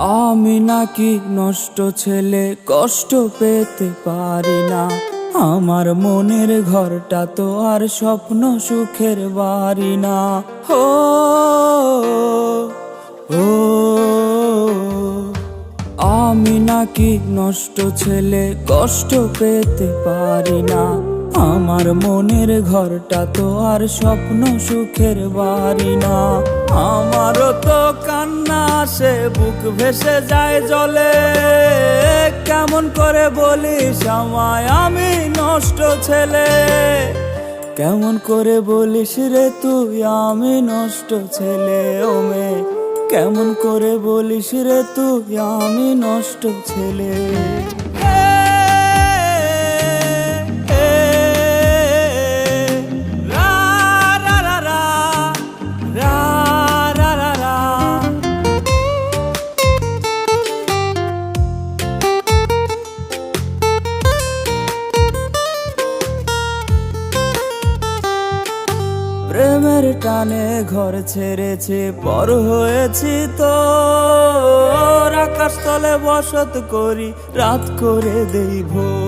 আমি নাকি নষ্ট ছেলে, কষ্ট পেতে পারি না। আমার মনের ঘরটা তো আর স্বপ্ন সুখের বাড়ি না। ও ও, আমি নাকি নষ্ট ছেলে, কষ্ট পেতে পারি না। আমার মনের ঘরটা তো আর স্বপ্ন সুখের বাড়ি না। আমারও তো কান্না আসে, বুক ভেসে যায় জলে। কেমন করে বলিস আমায়, আমি নষ্ট ছেলে। কেমন করে বলিস রে তুই, আমি নষ্ট ছেলে ও মে কেমন করে বলিস রে তুই, আমি নষ্ট ছেলে। প্রেমের টানে ঘর ছেড়েছে, পর হয়েছি তো আকাশ তলে বসত করি, রাত করে দেই ভোর।